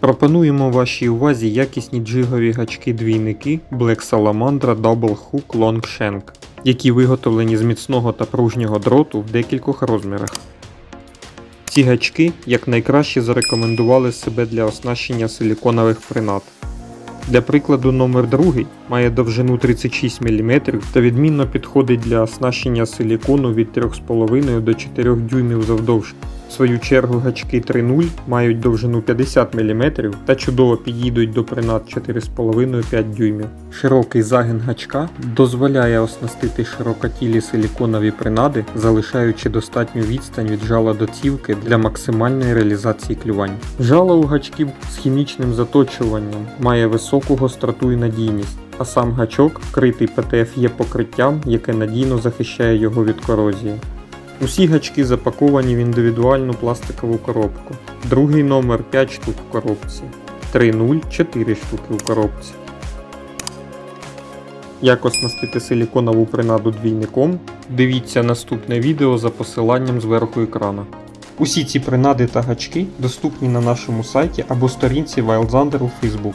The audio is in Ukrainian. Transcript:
Пропонуємо вашій увазі якісні джигові гачки-двійники Black Salamandra Double Hook Long Shank, які виготовлені з міцного та пружнього дроту в декількох розмірах. Ці гачки якнайкраще зарекомендували себе для оснащення силіконових принад. Для прикладу, номер 2 має довжину 36 мм та відмінно підходить для оснащення силікону від 3,5 до 4 дюймів завдовжки. В свою чергу гачки 3.0 мають довжину 50 мм та чудово підійдуть до принад 4,5-5 дюймів. Широкий загин гачка дозволяє оснастити широкотілі силіконові принади, залишаючи достатню відстань від жала до цівки для максимальної реалізації клювань. Жало у гачків з хімічним заточуванням має високу гостроту і надійність. А сам гачок, вкритий ПТФЄ покриттям, яке надійно захищає його від корозії. Усі гачки запаковані в індивідуальну пластикову коробку. Другий номер 5 штук в коробці. 3.0 4 штуки у коробці. Як оснастити силіконову принаду двійником? Дивіться наступне відео за посиланням зверху екрана. Усі ці принади та гачки доступні на нашому сайті або сторінці Wildzander у Facebook.